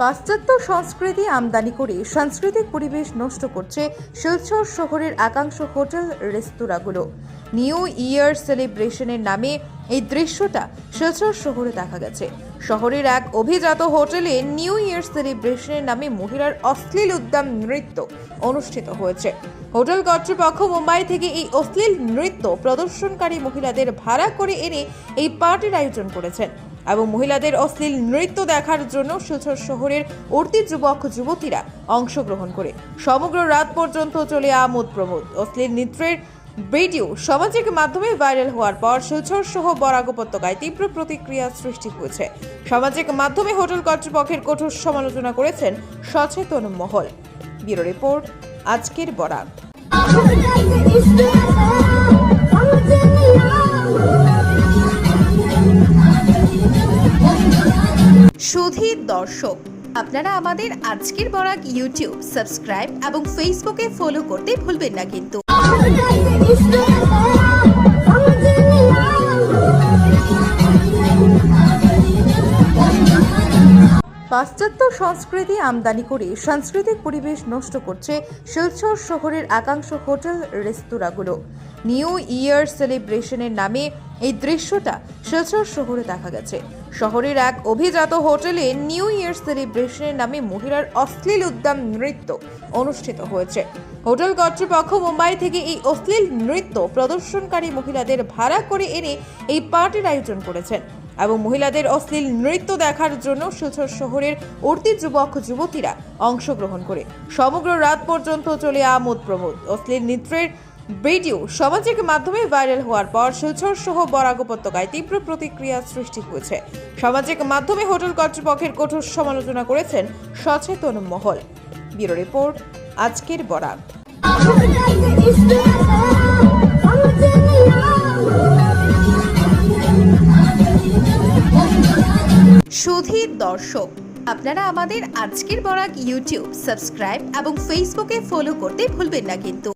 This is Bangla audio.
পাশ্চাত্য সংস্কৃতি আমদানি করে সাংস্কৃতিক পরিবেশ নষ্ট করছে শিলচর শহরের একাংশ হোটেল রেস্তোরাঁগুলো। নিউ ইয়ার সেলিব্রেশনের নামে এই দৃশ্যটা শিলচর শহরে দেখা গেছে। শহরের এক অভিজাত হোটেলে নিউ ইয়ার সেলিব্রেশনের নামে মহিলার অশ্লীল উদ্যম নৃত্য অনুষ্ঠিত হয়েছে। হোটেল কর্তৃপক্ষ মুম্বাই থেকে এই অশ্লীল নৃত্য প্রদর্শনকারী মহিলাদের ভাড়া করে এনে এই পার্টির আয়োজন করেছেন। এবং মহিলাদের অশ্লীল নৃত্য দেখার জন্য শিলচর শহরের উর্তি যুবক, যুবতীরা অংশগ্রহণ করে। সমগ্র রাত পর্যন্ত চলে আমোদ প্রমোদ। অশ্লীল নৃত্যের ভিডিও সামাজিক মাধ্যমে ভাইরাল হওয়ার পর শিলচর সহ বরাক উপত্যকায় তীব্র প্রতিক্রিয়া সৃষ্টি হয়েছে সামাজিক মাধ্যমে হোটেল কর্তৃপক্ষের কঠোর সমালোচনা করেছেন সচেতন মহল। ব্যুরো রিপোর্ট, আজকের বরাক। সুধীর দর্শক। আপনারা আমাদের আজকের বরাক ইউটিউব সাবস্ক্রাইব এবং ফেসবুকে ফলো করতে ভুলবেন না কিন্তু। পাশ্চাত্য সংস্কৃতি আমদানি করে সাংস্কৃতিক পরিবেশ নষ্ট করছে শিলচর শহরের একাংশ হোটেল রেস্তোরাঁগুলো। নিউ ইয়ার সেলিব্রেশনের নামে এই দৃশ্যটা শিলচর শহরে দেখা গেছে। শহরের এক অভিজাত হোটেলে নিউ ইয়ার সেলিব্রেশনের নামে মহিলার অশ্লীল উদ্যম নৃত্য অনুষ্ঠিত হয়েছে। হোটেল কর্তৃপক্ষ মুম্বাই থেকে এই অশ্লীল নৃত্য প্রদর্শনকারী মহিলাদের ভাড়া করে এনে এই পার্টির আয়োজন করেছেন। এবং মহিলাদের অশ্লীল নৃত্য দেখার জন্য শিলচর শহরের উর্তি যুবক, যুবতীরা অংশগ্রহণ করে। সমগ্র রাত পর্যন্ত চলে আমোদ প্রমোদ। অশ্লীল নৃত্যের ভিডিও সামাজিক মাধ্যমে ভাইরাল হওয়ার পর শিলচর সহ বরাক উপত্যকায় তীব্র প্রতিক্রিয়া সৃষ্টি হয়েছে। সামাজিক মাধ্যমে হোটেল কর্তৃপক্ষের কঠোর সমালোচনা করেছেন সচেতন মহল। ব্যুরো রিপোর্ট, আজকের বরাক। সুধীর দর্শক। আপনারা আমাদের আজকের বরাক ইউটিউব সাবস্ক্রাইব এবং ফেসবুকে ফলো করতে ভুলবেন না কিন্তু।